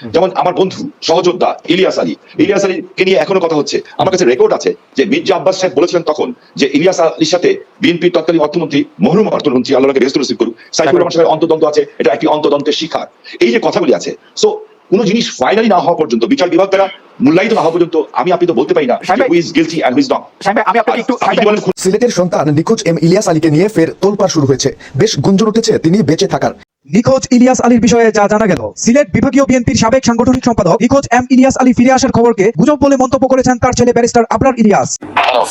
যেমন আমার বন্ধু সহযোদ্ধা ইলিয়াস আলী। ইলিয়াস আলীকে নিয়ে এখনও কথা হচ্ছে। আমার কাছে রেকর্ড আছে যে মির্জা আব্বাস সাহেব বলেছিলেন তখন যে ইলিয়াস আলীর সাথে বিএনপির তৎকালীন অর্থমন্ত্রী মহরুম অর্থমন্ত্রী আল্লাহকে বেহস্ত নসিব করুক সাইফুর রহমান সাহেবের অন্তদন্ত আছে এটা একটি অন্তদন্তের শিকার। এই যে কথাগুলি আছে সো কোন জিনিস ফাইনালি না হওয়া পর্যন্ত বিচার বিভাগ দ্বারা মূল্যায়িত না হওয়া পর্যন্ত আমি আপনি তো বলতে পারি না সাহেব ভাই- who's guilty and who's not আমি আপনাকে একটু সিলেটের সন্তান নিখোঁজ এম ইলিয়াস আলীকে নিয়ে ফের তোলপাড় শুরু হয়েছে। বেশ গুঞ্জন উঠেছে তিনি বেঁচে থাকার। নিখোঁজ ইলিয়াস আলীর বিষয়ে যা জানা গেল সিলেট বিভাগীয় বিএনপির সাবেক সাংগঠনিক সম্পাদক নিখোঁজ এম ইলিয়াস আলী ফিরে আসার খবরকে গুজব বলে মন্তব্য করেছেন তার ছেলে ব্যারিস্টার আবরার ইলিয়াস।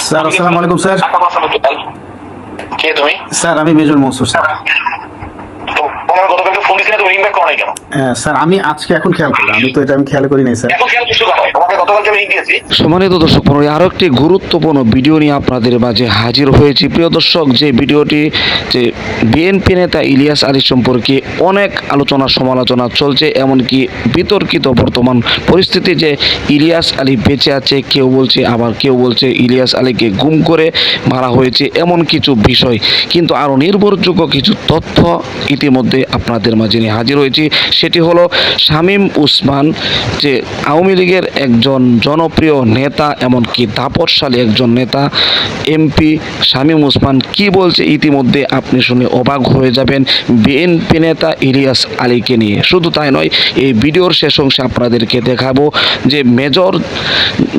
স্যার আসসালামু আলাইকুম স্যার। কে তুমি? স্যার আমি মেজর মনসুর স্যার। তো তোমার গতকালকে ফোন দিছিলে তুমি রিং ব্যাক করো নাই কেন? হ্যাঁ, স্যার আমি আজকে এখন খেয়াল করলাম আমি তো এটা আমি খেয়াল করি নাই স্যার। এখন খেয়াল কিছু কেন? তোমাকে গতকালকে আমি রিং দিয়েছি। সম্মানিত দর্শক মণ্ডলী আরও একটি গুরুত্বপূর্ণ ভিডিও নিয়ে আপনাদের মাঝে হাজির হয়েছি। প্রিয় দর্শক যে ভিডিওটি যে বিএনপি নেতা ইলিয়াস আলী সম্পর্কে অনেক আলোচনা সমালোচনা চলছে এমনকি বিতর্কিত বর্তমান পরিস্থিতি যে ইলিয়াস আলী বেঁচে আছে কেউ বলছে আবার কেউ বলছে ইলিয়াস আলীকে গুম করে মারা হয়েছে এমন কিছু বিষয়। কিন্তু আরও নির্ভরযোগ্য কিছু তথ্য ইতিমধ্যে আপনাদের মাঝে নিয়ে হাজির হয়েছি। সেটি হলো শামীম উসমান, যে আওয়ামী লীগের একজন জনপ্রিয় নেতা, এমনকি দাপটশালী একজন নেতা, এমপি শামীম উসমান কি বলছে ইতিমধ্যে আপনি শুনে অবাক হয়ে যাবেন। বিএনপি নেতা ইলিয়াস আলীকে নিয়ে। শুধু তাই নয়, এই ভিডিওর শেষ অংশে আপনাদেরকে দেখাবো যে মেজর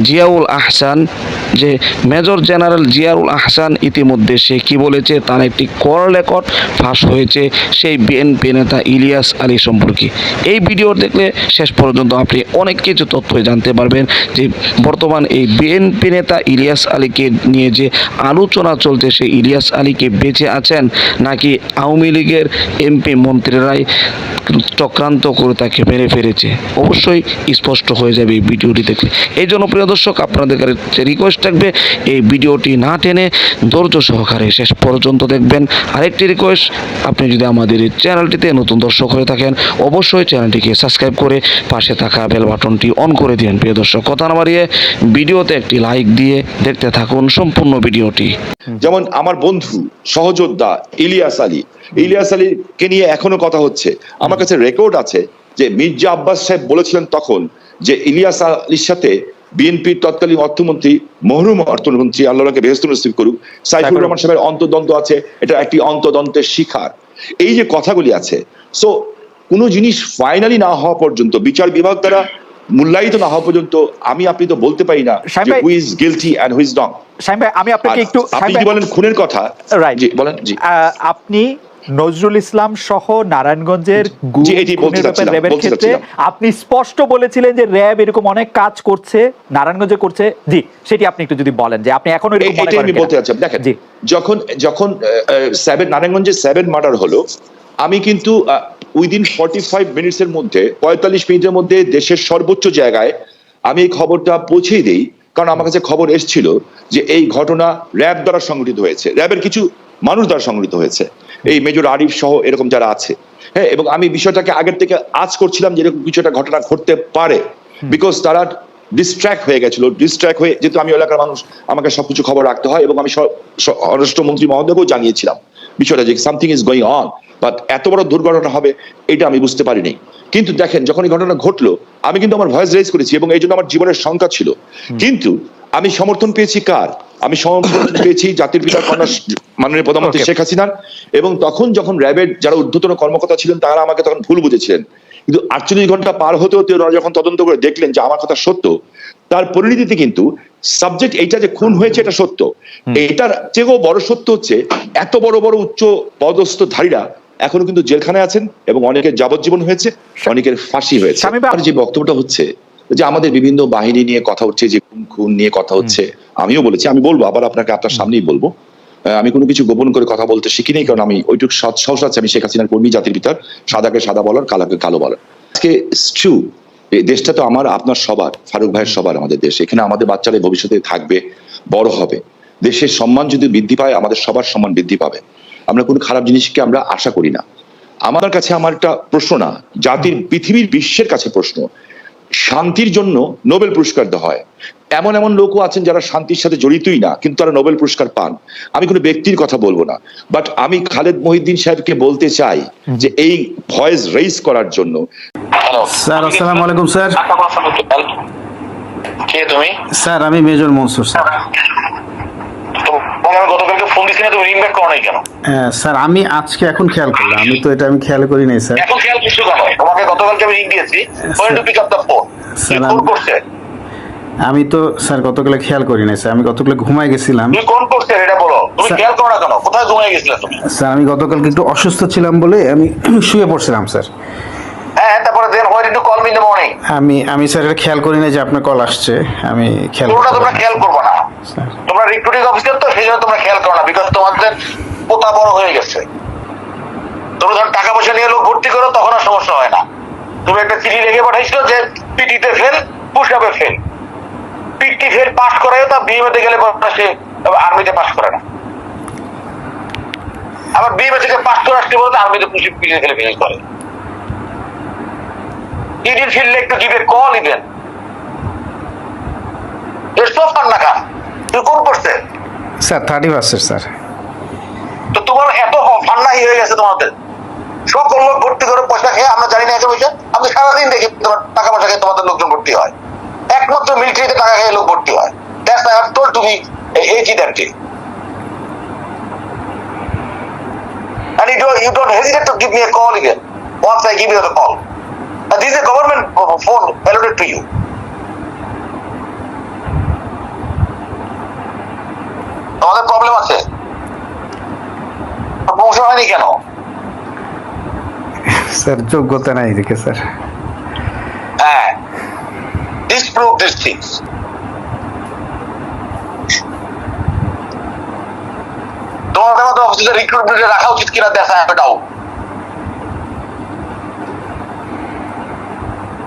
জিয়াউল আহসান, যে মেজর জেনারেল জিয়াউল আহসান ইতিমধ্যে সে কি বলেছে, তার একটি কল রেকর্ড ফাঁস হয়েছে। সেই বিএনপি নেতা ইলিয়াস আলী সম্পর্কে। এই ভিডিও দেখলে শেষ পর্যন্ত আপনি অনেক কিছু তথ্য জানতে পারবেন যে বর্তমান এই বিএনপি নেতা ইলিয়াস আলীকে নিয়ে যে আলোচনা চলছে সেই ইলিয়াস আলীকে বেঁচে আছেন নাকি আওয়ামী লীগের এমপি মন্ত্রীরাই চক্রান্ত করে তাকে মেরে ফেলেছে? অবশ্যই স্পষ্ট হয়ে যাবে এই ভিডিওটি দেখলে। এই জন্য প্রিয় দর্শক, আপনাদের কাছে রিকোয়েস্ট থাকবে, এই ভিডিওটি না টেনে ধৈর্য সহকারে শেষ পর্যন্ত দেখবেন। আরেকটি রিকোয়েস্ট আপনি যদি আমাদের এই চ্যানেলটিতে নতুন দর্শক হয়ে থাকেন, অবশ্যই চ্যানেলটিকে সাবস্ক্রাইব করে পাশে থাকা বেল বাটনটি অন করে দিন প্রিয় দর্শক, কথা না বাড়িয়ে ভিডিওতে একটি লাইক দিয়ে দেখতে থাকুন সম্পূর্ণ ভিডিওটি। যেমন আমার বন্ধু, সহযোদ্ধা ইলিয়াস আলী। ইলিয়াস আলীকে নিয়ে এখনও কথা হচ্ছে। আমার কাছে রেকর্ড আছে যে মির্জা আব্বাস সাহেব বলেছিলেন তখন যে ইলিয়াস আলীর সাথে বিএনপির তৎকালীন অর্থমন্ত্রী মহরুম অর্থমন্ত্রী আল্লাহকে বেহস্ত নসিব করুক সাইফুর রহমান সাহেবের অন্তদন্ত আছে এটা একটি অন্তদন্তের শিকার এই যে কথাগুলি আছে সো কোনো জিনিস ফাইনালি না হওয়া পর্যন্ত বিচার বিভাগ দ্বারা মূল্যায়িত না হওয়া পর্যন্ত আমি আপনি তো বলতে পারি না যে ভাই- who's guilty and who's not সাহেব ভাই, আমি আপনাকে একটু আপনি বলেন? খুনের কথা? Right. জি বলেন জি। আপনি নজরুল ইসলাম সহ নারায়ণগঞ্জের র্যাবের ক্ষেত্রে আপনি স্পষ্ট বলেছিলেন যে র্যাব এরকম অনেক কাজ করছে নারায়ণগঞ্জে করছে। জি সেটি আপনি একটু যদি বলেন যে আপনি এখনও আমি বলতে চাচ্ছি দেখেন যখন যখন সেভেন নারায়ণগঞ্জে সেভেন মার্ডার হলো আমি কিন্তু উইদিন ফর্টি ফাইভ মিনিটস এর মধ্যে পঁয়তাল্লিশ মিনিটের মধ্যে দেশের সর্বোচ্চ জায়গায় আমি এই খবরটা পৌঁছেই দেই কারণ আমার কাছে খবর এসেছিল যে এই ঘটনা র্যাব দ্বারা সংগঠিত হয়েছে। র্যাবের কিছু মানুষ দ্বারা সংগঠিত হয়েছে। এই মেজর আরিফ সহ এরকম যারা আছে। হ্যাঁ এবং আমি বিষয়টাকে আগের থেকে আজ করছিলাম যে এরকম কিছু একটা ঘটনা ঘটতে পারে। বিকজ তারা ডিস্ট্র্যাক্ট হয়ে গেছিল ডিস্ট্র্যাক্ট হয়ে যেহেতু আমি এলাকার মানুষ আমাকে সবকিছু খবর রাখতে হয় এবং আমি স্বরাষ্ট্রমন্ত্রী মহোদয়কেও জানিয়েছিলাম বিষয়টা যে something is going on but এত বড় দুর্ঘটনা হবে এটা আমি বুঝতে পারিনি। কিন্তু দেখেন যখন এই ঘটনা ঘটলো আমি কিন্তু আমার ভয়েস রেজ করেছি এবং এই জন্য আমার জীবনের শঙ্কা ছিল। কিন্তু আমি সমর্থন পেয়েছি কার? আমি সমর্থন পেয়েছি জাতির পিতার কন্যা মাননীয় প্রধানমন্ত্রী শেখ হাসিনার এবং তখন যখন র্যাবের যারা ঊর্ধ্বতন কর্মকর্তা ছিলেন তারা আমাকে তখন ভুল বুঝেছিলেন কিন্তু আটচল্লিশ ঘণ্টা পার হতে হতে যখন তদন্ত করে দেখলেন যে আমার কথা সত্য তার পরিণতিতে কিন্তু সাবজেক্ট এইটা যে খুন হয়েছে এটা সত্য। এটার চেয়েও বড় সত্য হচ্ছে এত বড় বড় উচ্চ পদস্থ ধারীরা এখনও কিন্তু জেলখানায় আছেন এবং অনেকের যাবজ্জীবন হয়েছে অনেকের ফাঁসি হয়েছে। আর যে বক্তব্যটা হচ্ছে যে আমাদের বিভিন্ন বাহিনী নিয়ে কথা হচ্ছে যে খুন খুন নিয়ে কথা হচ্ছে আমিও বলেছি আমি বলব আবার আপনাকে আপনার সামনেই বলব। আমি কোনো কিছু গোপন করে কথা বলতে শিখি নেই কারণ আমি ওইটুক সাহস আছে আমি শেখ হাসিনার কর্মী জাতির ভিতর সাদাকে সাদা বলার কালাকে কালো বলার। আজকে ট্রু এই দেশটা তো আমার আপনার সবার ফারুক ভাইয়ের সবার আমাদের দেশ। এখানে আমাদের বাচ্চারা ভবিষ্যতে থাকবে বড় হবে। দেশের সম্মান যদি বৃদ্ধি পায় আমাদের সবার সম্মান বৃদ্ধি পাবে। আমরা কোনো খারাপ জিনিসকে আমরা আশা করি না। আমার কাছে আমার একটা প্রশ্ন না জাতির পৃথিবীর বিশ্বের কাছে প্রশ্ন শান্তির জন্য নোবেল পুরস্কার দেওয়া হয়। এমন এমন লোকও আছেন যারা শান্তির সাথে জড়িতই না কিন্তু তারা নোবেল পুরস্কার পান। আমি কোনো ব্যক্তির কথা বলব না বাট আমি খালেদ মহিউদ্দিন সাহেবকে বলতে চাই যে এই ভয়েস রেইজ করার জন্য। স্যার আসসালামু আলাইকুম স্যার। কে তুমি? স্যার আমি মেজর মনসুর স্যার ফোন দিছি না তুমি রিং ব্যাক করো নাই কেন? হ্যাঁ, স্যার আমি আজকে এখন খেয়াল করলাম। আমি তো এটা আমি খেয়াল করি নাই স্যার। এখন খেয়াল করছ কেন? তোমাকে গতকালকে আমি রিং দিয়েছি। To pick up the phone করছে? আমি তো স্যার গতকালে খেয়াল করি নাই স্যার। আমি গতকালে ঘুমায় গেছিলাম। তুমি কোন করছে এটা বলো। তুমি খেয়াল করো না কেন? কোথায় ঘুমিয়ে গেছিলে তুমি? স্যার আমি গতকালকে একটু অসুস্থ ছিলাম বলে আমি শুয়ে পড়ছিলাম স্যার। হ্যাঁ তারপরে then did you call me in the morning আমি আমি স্যার এটা খেয়াল করি না যে আপনার কল আসছে। আমি খেয়াল করতে তোমরা। খেয়াল করবে না। তোমরা রিক্রুটিং অফিসার তো সেই জন্য তোমরা খেয়াল করো না বিকজ তোমাদের পোতা বড় হয়ে গেছে। তোমরা যখন টাকা পয়সা নিয়ে লোক ভর্তি করো তখন আর সমস্যা হয় না। তুমি একটা চিঠি লিখে পাঠাইছিল যে পিটিতে ফেল পুষাবে ফেল পিটি ফেল পাস করায় তা বিএমএতে গেলে সে আর্মিতে পাস করে না। আবার বিএমএ থেকে পাস করে আসতে বলতে আর্মিতে পুষি পিটিতে ফেলে ফেল করে। He didn't feel like to give a call even. It's so fun না কাম কোন করছে? Sir thirty percent sir. তো তোমার এত ফান্নাই হয়ে গেছে তোমাদের। সকল লোক ভর্তি করে পয়সা খেয়ে আমরা জানি না একে পয়সা আমি সারাদিন দেখি তোমার টাকা পয়সা খেয়ে তোমাদের লোকজন ভর্তি হয়। একমাত্র মিলিটারিতে টাকা খেয়ে লোক ভর্তি হয়। That's I have told to me H that day And you don't, you don't hesitate to give me a call again once I give you the call. And this is a government phone allotted to you. তোমাদের problem আছে. Promotion হয়নি কেন? Sir যোগ্যতা নাই এদিকে sir. হ্যাঁ। This things তোমাদের মতো অফিসে রিক্রুটমেন্টে রাখা উচিত কিনা দেখা ডাউট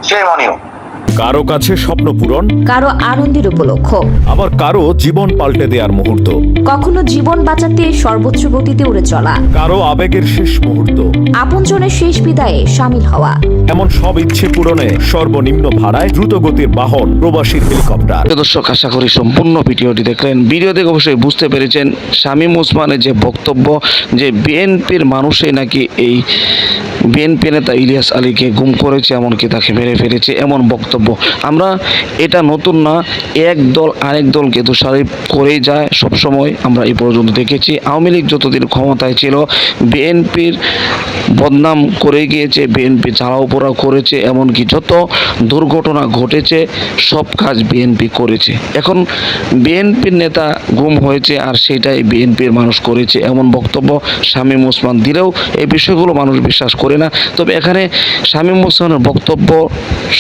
সেই মনিও কারও কাছে স্বপ্ন পূরণ কারও আনন্দের উপলক্ষ। আবার কারও জীবন পাল্টে দেওয়ার মুহূর্ত। কখনো জীবন বাঁচাতে সর্বোচ্চ গতিতে উড়ে চলা। কারও আবেগের শেষ মুহূর্ত। আপনজনের শেষ বিদায়ে সামিল হওয়া। এমন সব ইচ্ছে পূরণে সর্বনিম্ন ভাড়ায় দ্রুত গতির বাহন প্রবাসী হেলিকপ্টার। দর্শক আশা করি সম্পূর্ণ ভিডিওটি দেখলেন। ভিডিও দেখে অবশ্যই বুঝতে পেরেছেন শামীম ওসমানের যে বক্তব্য যে বিএনপির মানুষই নাকি এই বিএনপি নেতা ইলিয়াস আলীকে গুম করেছে এমনকি তাকে মেরে ফেলেছে এমন বক্তব্য আমরা এটা নতুন না, এক দল আরেক দলকে দোষারোপ করেই যায়। সবসময় আমরা এই পর্যন্ত দেখেছি। আওয়ামী লীগ যতদিন ক্ষমতায় ছিল, বিএনপির বদনাম করে গিয়েছে, বিএনপি চালাও পোড়াও করেছে, এমনকি যত দুর্ঘটনা ঘটেছে, সব কাজ বিএনপি করেছে। এখন বিএনপির নেতা গুম হয়েছে আর সেটাই বিএনপির মানুষ করেছে। এমন বক্তব্য শামীম ওসমান দিলেও এই বিষয়গুলো মানুষ বিশ্বাস করে না। তবে এখানে শামীম ওসমানের বক্তব্য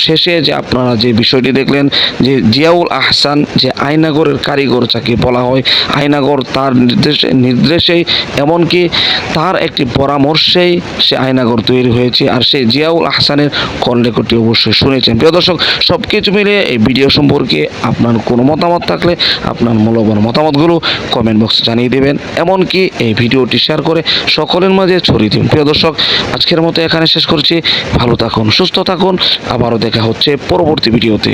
শেষে যে আপনারা যে বিষয়টি দেখলেন যে জিয়াউল আহসান যে আয়নাগরের কারিগর যাকে বলা হয় আয়নাগর তার নির্দেশে নির্দেশেই এমনকি তার একটি পরামর্শেই সে আয়নাগর তৈরি হয়েছে আর সেই জিয়াউল আহসানের কল রেকর্ডটি অবশ্যই শুনেছেন। প্রিয় দর্শক সব কিছু মিলিয়ে এই ভিডিও সম্পর্কে আপনার কোনো মতামত থাকলে আপনার মূল্যবান মতামতগুলো কমেন্ট বক্সে জানিয়ে দেবেন। এমনকি এই ভিডিওটি শেয়ার করে সকলের মাঝে ছড়িয়ে দিন প্রিয় দর্শক, আজকের মতো এখানে শেষ করছি। ভালো থাকুন, সুস্থ থাকুন। আবারও দেখা হচ্ছে পরবর্তী ভিডিওতে।